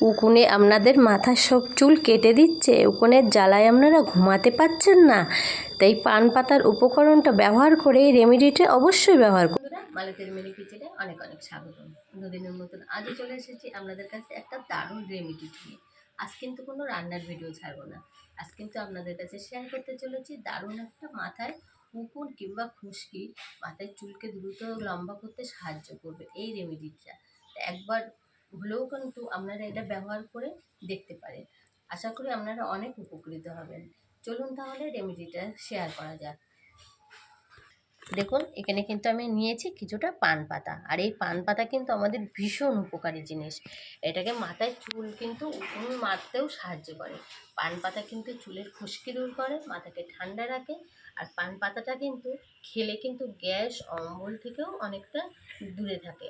উকুনে আপনাদের মাথার সব চুল কেটে দিচ্ছে উকুনের জ্বালায় আপনারা ঘুমাতে পারছেন না। তাই পান পাতার উপকরণটা ব্যবহার করে এই রেমেডিটা অবশ্যই ব্যবহার করুন। মালতের মিনি কিচেনে অনেক অনেক স্বাগতম। দুদিনের মতন আজও চলে এসেছি আপনাদের কাছে একটা দারুণ রেমেডি নিয়ে। আজ কিন্তু কোনো রান্নার ভিডিও ছাড়বো না। আজ কিন্তু আপনাদের কাছে শেয়ার করতে চলেছি দারুণ একটা মাথায় উকুন কিংবা খুশকি। মাথায় চুলকে দ্রুত লম্বা করতে সাহায্য করবে এই রেমেডিটা। একবার হলেও কিন্তু আপনারা এটা ব্যবহার করে দেখতে পারেন। আশা করি আপনারা অনেক উপকৃত হবেন। চলুন তাহলে রেমেডিটা শেয়ার করা যাক। দেখুন, এখানে কিন্তু আমি নিয়েছি কিছুটা পান পাতা। আর এই পান পাতা কিন্তু আমাদের ভীষণ উপকারী জিনিস। এটাকে মাথায় চুল কিন্তু উকুন মারতেও সাহায্য করে। পান পাতা কিন্তু চুলের খুশকি দূর করে, মাথাকে ঠান্ডা রাখে। আর পান পাতাটা কিন্তু খেলে কিন্তু গ্যাস, অম্বল থেকেও অনেকটা দূরে থাকে।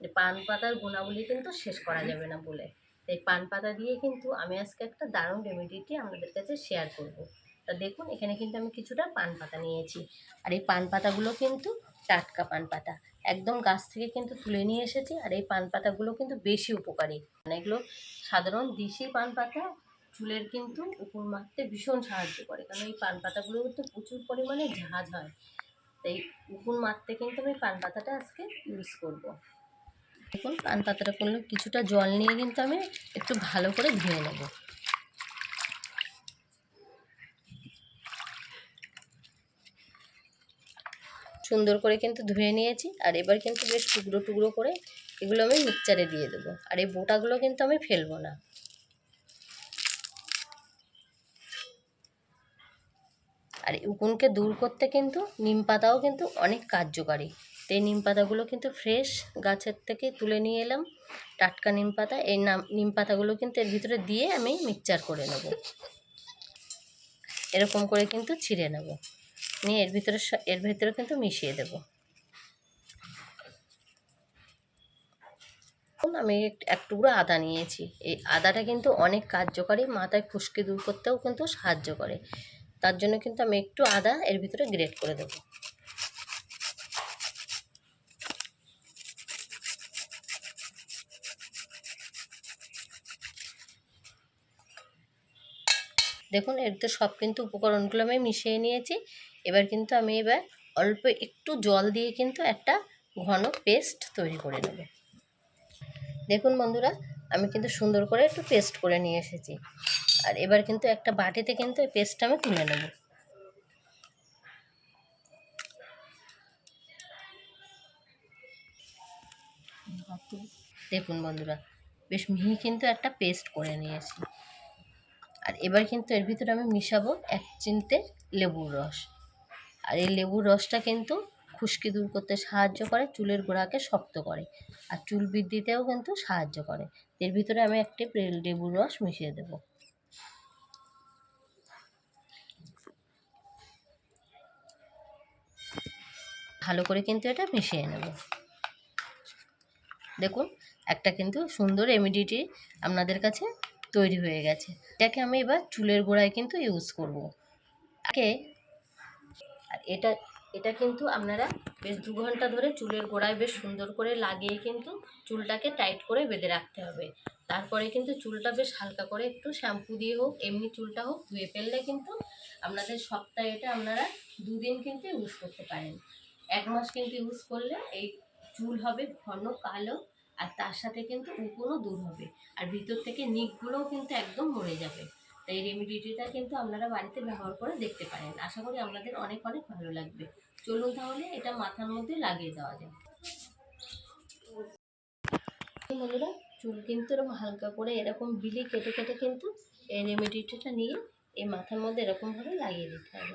যে পান পাতার গুণাবলী কিন্তু শেষ করা যাবে না বলে। তাই পান পাতা দিয়ে কিন্তু আমি আজকে একটা দারুণ রেমেডিটি আপনাদের কাছে শেয়ার করব। তা দেখুন, এখানে কিন্তু আমি কিছুটা পান পাতা নিয়েছি। আর এই পান পাতাগুলো কিন্তু টাটকা পান পাতা। একদম গাছ থেকে কিন্তু তুলে নিয়ে এসেছি আর এই পান পাতাগুলো কিন্তু বেশি উপকারী। মানে এগুলো সাধারণ দেশি পান পাতা চুলের কিন্তু উপর মারতে ভীষণ সাহায্য করে। কারণ এই পান পাতাগুলো কিন্তু প্রচুর পরিমাণে ঝাঁজ হয়। তাই উকুন মারতে কিন্তু আমি পান পাতাটা আজকে ইউজ করব। দেখুন পান পাতাটা করলে কিছুটা জল নিয়ে কিন্তু আমি একটু ভালো করে ধুয়ে নেব। সুন্দর করে কিন্তু ধুয়ে নিয়েছি, আর এবার কিন্তু বেশ টুকরো টুকরো করে এগুলো আমি মিক্সচারে দিয়ে দেবো, আর এই বোটাগুলো কিন্তু আমি ফেলব না। আর উকুনকে দূর করতে কিন্তু নিম পাতাও কিন্তু অনেক কার্যকারী। তো এই নিম পাতাগুলো কিন্তু ফ্রেশ গাছের থেকে তুলে নিয়ে এলাম। টাটকা নিম পাতা, এই নাম পাতাগুলো কিন্তু এর ভিতরে দিয়ে আমি মিক্সচার করে নেব। এরকম করে কিন্তু ছিঁড়ে নেব। নিয়ে এর ভিতরে এর ভিতরে কিন্তু মিশিয়ে দেব। আমি এক টুকরো আদা নিয়েছি। এই আদাটা কিন্তু অনেক কার্যকারী, মাথায় খুশকি দূর করতেও কিন্তু সাহায্য করে। তার জন্য কিন্তু আমি একটু আদা এর ভিতরে গ্রেট করে দেবো। দেখুন, এর তো সব কিন্তু উপকরণগুলো আমি মিশিয়ে নিয়েছি। এবার কিন্তু আমি এবার অল্প একটু জল দিয়ে কিন্তু একটা ঘন পেস্ট তৈরি করে নেব। দেখুন বন্ধুরা, আমি কিন্তু সুন্দর করে একটু পেস্ট করে নিয়ে এসেছি। আর এবার কিন্তু একটা বাটিতে কিন্তু এই পেস্টটা আমি তুলে নেব। দেখুন বন্ধুরা, বেশ মিহি কিন্তু একটা পেস্ট করে নিয়েছি। এবার কিন্তু এর ভিতরে আমি মিশাবো এক চিনতে লেবুর রস। আর এই লেবুর রসটা কিন্তু খুশকি দূর করতে সাহায্য করে, চুলের গোড়াকে শক্ত করে। আর চুল বৃদ্ধিতেও কিন্তু সাহায্য করে। এর ভিতরে আমি একটি লেবুর রস মিশিয়ে দেবো। ভালো করে কিন্তু এটা মিশিয়ে নেব। দেখুন, একটা কিন্তু সুন্দর রেমিডিটি আপনাদের কাছে তৈরি হয়ে গেছে। এটাকে আমি এবার চুলের গোড়ায় কিন্তু ইউজ করব। আর এটা এটা কিন্তু আপনারা বেশ দু ঘণ্টা ধরে চুলের গোড়ায় বেশ সুন্দর করে লাগিয়ে কিন্তু চুলটাকে টাইট করে বেঁধে রাখতে হবে। তারপরে কিন্তু চুলটা বেশ হালকা করে একটু শ্যাম্পু দিয়ে হোক, এমনি চুলটা হোক, ধুয়ে ফেললে কিন্তু আপনাদের সপ্তাহে এটা আপনারা দুদিন কিন্তু ইউজ করতে পারেন। এক মাস কিন্তু ইউজ করলে এই চুল হবে ঘন কালো আর তার সাথে কিন্তু উকুনও দূর হবে। আর ভিতর থেকে নিকগুলোও কিন্তু একদম মরে যাবে। তাই রেমিডিটিটা কিন্তু আপনারা বাড়িতে ব্যবহার করে দেখতে পারেন। আশা করি আপনাদের অনেক অনেক ভালো লাগবে। চলুন তাহলে এটা মাথার মধ্যে লাগিয়ে দেওয়া যায় বন্ধুরা, চুল কিন্তু এরকম হালকা করে এরকম বিলি কেটে কেটে কিন্তু এই রেমিডিটিটা নিয়ে এই মাথার মধ্যে এরকমভাবে লাগিয়ে দিতে হবে।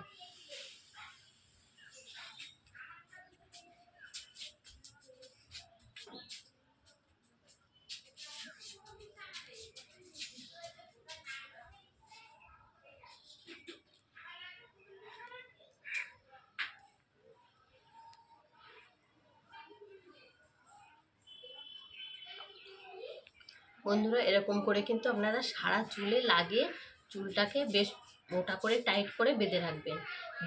বন্ধুরা, এরকম করে কিন্তু আপনারা সারা চুলে লাগিয়ে চুলটাকে বেশ মোটা করে, টাইট করে বেঁধে রাখবেন।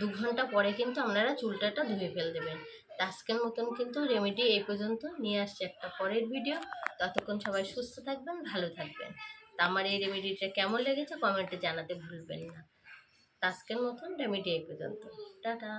দু ঘণ্টা পরে কিন্তু আপনারা চুলটাটা ধুয়ে ফেল দেবেন। আজকের মতন কিন্তু রেমেডি এই পর্যন্ত। নিয়ে আসছে একটা পরের ভিডিও ততক্ষণ সবাই সুস্থ থাকবেন, ভালো থাকবেন। তা আমার এই রেমেডিটা কেমন লেগেছে কমেন্টে জানাতে ভুলবেন না। আজকের মতন রেমেডি এই পর্যন্ত। টাটা।